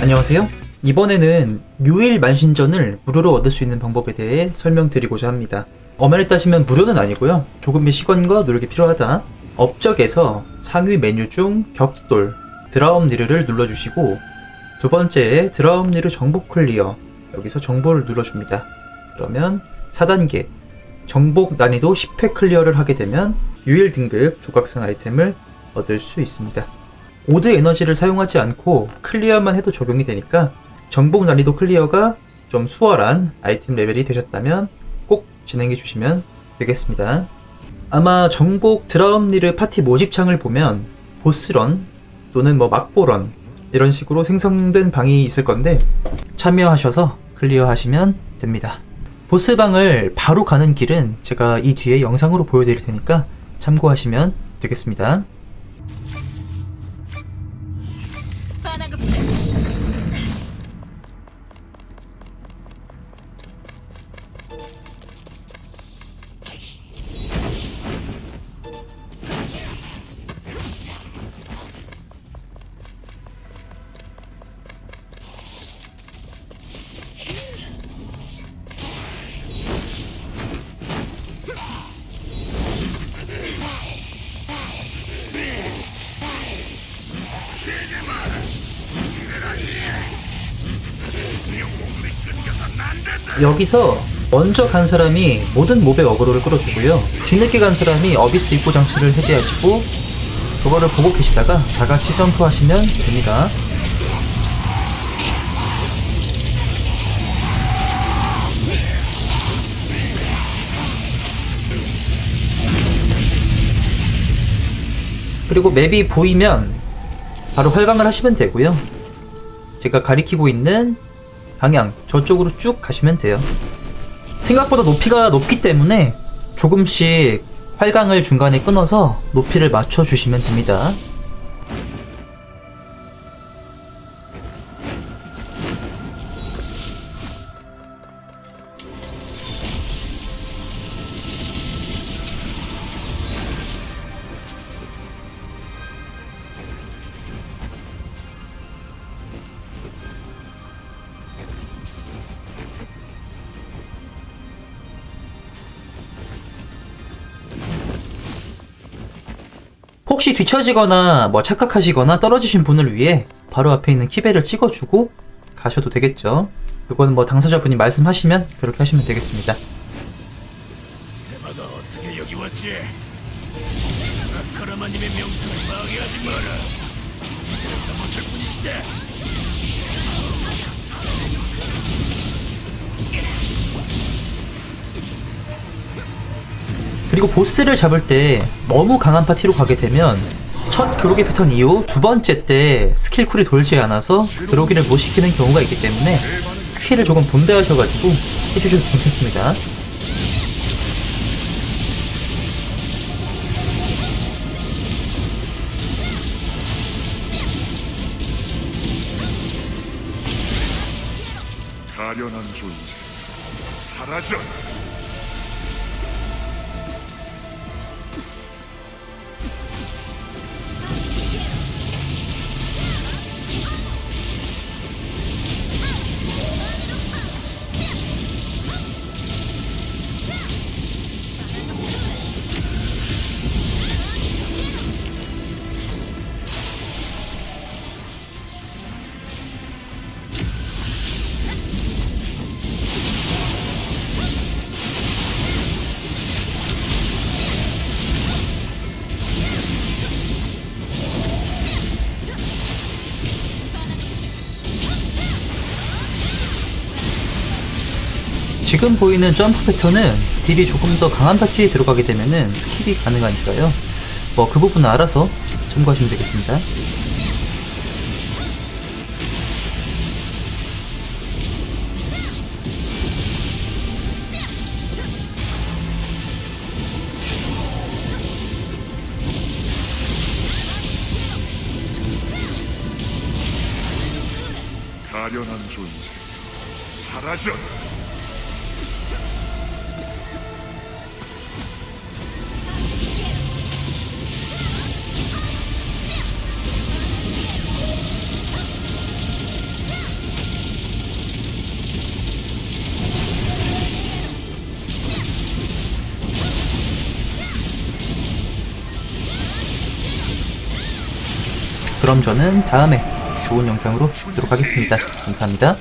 안녕하세요. 이번에는 유일 만신전을 무료로 얻을 수 있는 방법에 대해 설명드리고자 합니다. 엄연히 따지면 무료는 아니고요. 조금의 시간과 노력이 필요하다. 업적에서 상위 메뉴 중 격돌, 드라움 니르를 눌러주시고 두 번째에 드라움 니르 정복 클리어 여기서 정보를 눌러줍니다. 그러면 4단계 정복 난이도 10회 클리어를 하게 되면 유일 등급 조각상 아이템을 얻을 수 있습니다. 오드 에너지를 사용하지 않고 클리어만 해도 적용이 되니까 정복 난이도 클리어가 좀 수월한 아이템 레벨이 되셨다면 꼭 진행해 주시면 되겠습니다. 아마 정복 드라움니르 파티 모집창을 보면 보스런 또는 뭐 막보런 이런 식으로 생성된 방이 있을 건데 참여하셔서 클리어하시면 됩니다. 보스방을 바로 가는 길은 제가 이 뒤에 영상으로 보여드릴 테니까 참고하시면 되겠습니다. 여기서 먼저 간 사람이 모든 몹의 어그로를 끌어주고요. 뒤늦게 간 사람이 어비스 입구 장치를 해제하시고 그거를 보고 계시다가 다 같이 점프하시면 됩니다. 그리고 맵이 보이면 바로 활강을 하시면 되고요. 제가 가리키고 있는 방향 저쪽으로 쭉 가시면 돼요. 생각보다 높이가 높기 때문에 조금씩 활강을 중간에 끊어서 높이를 맞춰 주시면 됩니다. 혹시 뒤처지거나 뭐 착각하시거나 떨어지신 분을 위해 바로 앞에 있는 키벨을 찍어주고 가셔도 되겠죠. 그건 뭐 당사자분이 말씀하시면 그렇게 하시면 되겠습니다. 대마가 어떻게 여기 왔지? 카라마님의 명성을 방해하지 마라. 잘못할 뿐이시다. 그리고 보스를 잡을 때 너무 강한 파티로 가게 되면 첫 그로기 패턴 이후 두 번째 때 스킬 쿨이 돌지 않아서 그로기를 못 시키는 경우가 있기 때문에 스킬을 조금 분배하셔가지고 해주셔도 괜찮습니다. 가련한 존재 사라져 지금 보이는 점프 패턴은 딜이 조금 더 강한 파티에 들어가게 되면은 스킬이 가능하니까요. 뭐 그 부분은 알아서 참고하시면 되겠습니다. 가련한 존재 사라져 그럼 저는 다음에 좋은 영상으로 뵙도록 하겠습니다. 감사합니다.